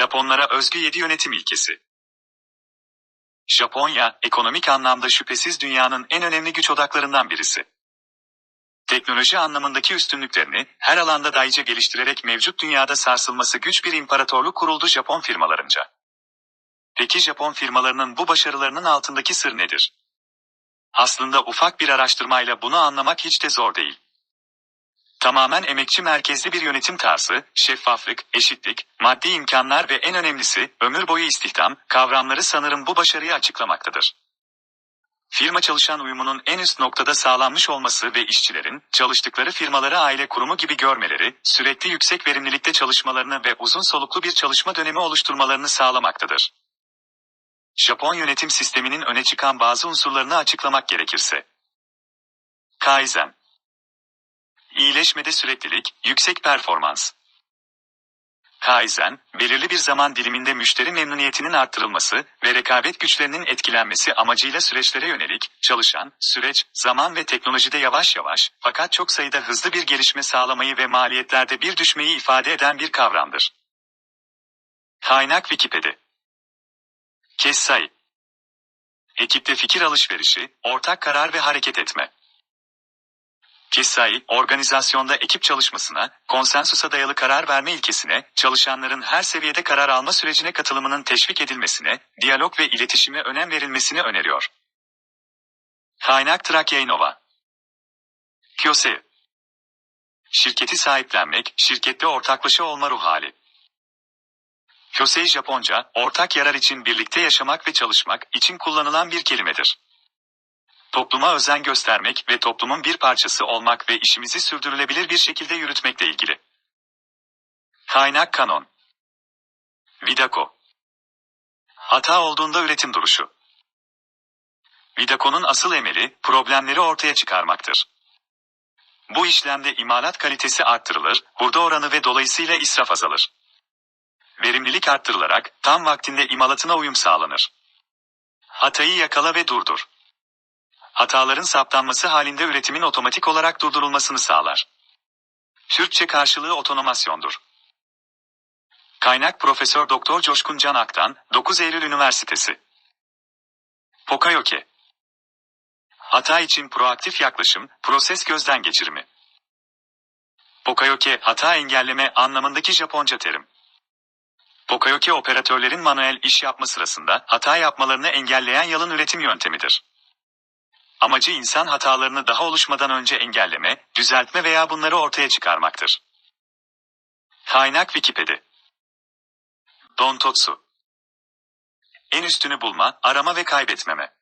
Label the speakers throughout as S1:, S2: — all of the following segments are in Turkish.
S1: Laponlara özgü yedi yönetim ilkesi. Japonya, ekonomik anlamda şüphesiz dünyanın en önemli güç odaklarından birisi. Teknoloji anlamındaki üstünlüklerini her alanda dayıca geliştirerek mevcut dünyada sarsılması güç bir imparatorluk kuruldu Japon firmalarınca. Peki Japon firmalarının bu başarılarının altındaki sır nedir? Aslında ufak bir araştırmayla bunu anlamak hiç de zor değil. Tamamen emekçi merkezli bir yönetim tarzı, şeffaflık, eşitlik, maddi imkanlar ve en önemlisi ömür boyu istihdam kavramları sanırım bu başarıyı açıklamaktadır. Firma çalışan uyumunun en üst noktada sağlanmış olması ve işçilerin çalıştıkları firmaları aile kurumu gibi görmeleri, sürekli yüksek verimlilikte çalışmalarını ve uzun soluklu bir çalışma dönemi oluşturmalarını sağlamaktadır. Japon yönetim sisteminin öne çıkan bazı unsurlarını açıklamak gerekirse. Kaizen İyileşmede süreklilik, yüksek performans. Kaizen, belirli bir zaman diliminde müşteri memnuniyetinin arttırılması ve rekabet güçlerinin etkilenmesi amacıyla süreçlere yönelik, çalışan, süreç, zaman ve teknolojide yavaş yavaş, fakat çok sayıda hızlı bir gelişme sağlamayı ve maliyetlerde bir düşmeyi ifade eden bir kavramdır. Kaynak Wikipedia Kessai Ekipte fikir alışverişi, ortak karar ve hareket etme. Kessai, organizasyonda ekip çalışmasına, konsensusa dayalı karar verme ilkesine, çalışanların her seviyede karar alma sürecine katılımının teşvik edilmesine, diyalog ve iletişime önem verilmesini öneriyor. Kaynak Trakya Innova Kyose Şirketi sahiplenmek, şirkette ortaklaşa olma ruh hali. Kyosei Japonca, ortak yarar için birlikte yaşamak ve çalışmak için kullanılan bir kelimedir. Topluma özen göstermek ve toplumun bir parçası olmak ve işimizi sürdürülebilir bir şekilde yürütmekle ilgili. Kaynak kanon. Vidako. Hata olduğunda üretim duruşu. Vidako'nun asıl emeli, problemleri ortaya çıkarmaktır. Bu işlemde imalat kalitesi arttırılır, hurda oranı ve dolayısıyla israf azalır. Verimlilik arttırılarak, tam vaktinde imalatına uyum sağlanır. Hatayı yakala ve durdur. Hataların saptanması halinde üretimin otomatik olarak durdurulmasını sağlar. Türkçe karşılığı otonomasyondur. Kaynak Profesör Doktor Coşkun Can Aktan, 9 Eylül Üniversitesi. Pokayoke. Hata için proaktif yaklaşım, proses gözden geçirimi. Pokayoke, hata engelleme anlamındaki Japonca terim. Pokayoke operatörlerin manuel iş yapma sırasında hata yapmalarını engelleyen yalın üretim yöntemidir. Amacı insan hatalarını daha oluşmadan önce engelleme, düzeltme veya bunları ortaya çıkarmaktır. Kaynak Wikipedia Dontotsu En üstünü bulma, arama ve kaybetmeme.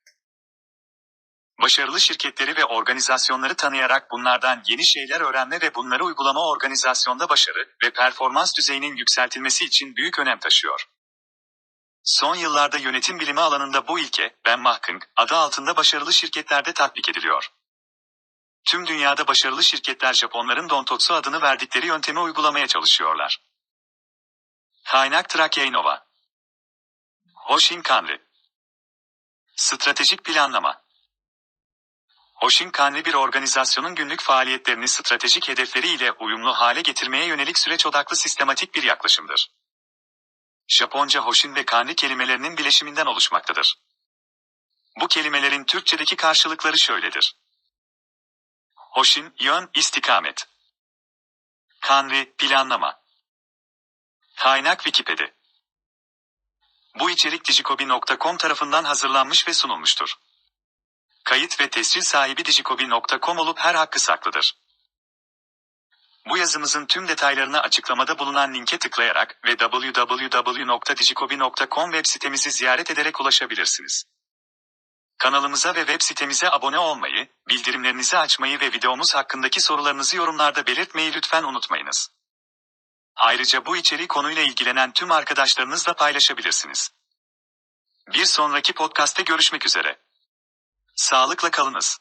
S1: Başarılı şirketleri ve organizasyonları tanıyarak bunlardan yeni şeyler öğrenme ve bunları uygulama organizasyonda başarı ve performans düzeyinin yükseltilmesi için büyük önem taşıyor. Son yıllarda yönetim bilimi alanında bu ilke, Ben Mahkung, adı altında başarılı şirketlerde tatbik ediliyor. Tüm dünyada başarılı şirketler Japonların Dontotsu adını verdikleri yöntemi uygulamaya çalışıyorlar. Kaynak Trakya Innova Hoshin Stratejik planlama Hoshin bir organizasyonun günlük faaliyetlerini stratejik hedefleri ile uyumlu hale getirmeye yönelik süreç odaklı sistematik bir yaklaşımdır. Japonca Hoshin ve Kanri kelimelerinin bileşiminden oluşmaktadır. Bu kelimelerin Türkçedeki karşılıkları şöyledir. Hoshin, yön, istikamet. Kanri, planlama. Kaynak Wikipedia. Bu içerik digikobi.com tarafından hazırlanmış ve sunulmuştur. Kayıt ve tescil sahibi digikobi.com olup her hakkı saklıdır. Bu yazımızın tüm detaylarını açıklamada bulunan linke tıklayarak ve www.digikobi.com web sitemizi ziyaret ederek ulaşabilirsiniz. Kanalımıza ve web sitemize abone olmayı, bildirimlerinizi açmayı ve videomuz hakkındaki sorularınızı yorumlarda belirtmeyi lütfen unutmayınız. Ayrıca bu içeriği konuyla ilgilenen tüm arkadaşlarınızla paylaşabilirsiniz. Bir sonraki podcast'te görüşmek üzere. Sağlıkla kalınız.